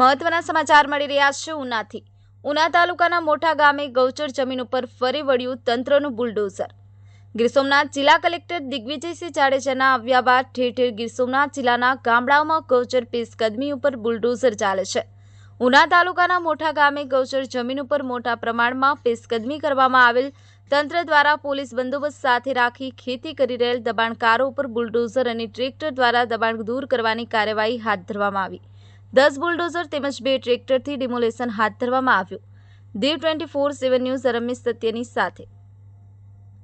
મહત્વના સમાચાર મળી રહ્યા છે ઉનાથી. ઉના તાલુકાના મોટા ગામે ગૌચર જમીન ઉપર ફરી વળ્યું તંત્રનું બુલડોઝર. ગીર સોમનાથ જિલ્લા કલેક્ટર દિગ્વિજયસિંહ જાડેજાના આવ્યા બાદ ઠેર ઠેર ગીર સોમનાથ જિલ્લાના ગામડાઓમાં ગૌચર પેશકદમી ઉપર બુલડોઝર ચાલે છે. ઉના તાલુકાના મોટા ગામે ગૌચર જમીન ઉપર મોટા પ્રમાણમાં પેશકદમી કરવામાં આવેલ તંત્ર દ્વારા પોલીસ બંદોબસ્ત સાથે રાખી ખેતી કરી રહેલ દબાણકારો ઉપર બુલડોઝર અને ટ્રેક્ટર દ્વારા દબાણ દૂર કરવાની કાર્યવાહી હાથ ધરવામાં આવી. દસ બુલડોઝર તેમજ બે ટ્રેક્ટરથી ડિમોલેશન હાથ ધરવામાં આવ્યું. Diu twenty four seven news Ramesh સત્યની સાથે.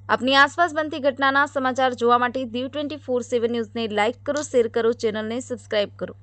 આપની આસપાસ બનતી ઘટનાના સમાચાર જોવા માટે દીવ ટ્વેન્ટી ફોર સેવન ન્યૂઝને લાઇક કરો, શેર કરો, ચેનલને સબસ્ક્રાઇબ કરો.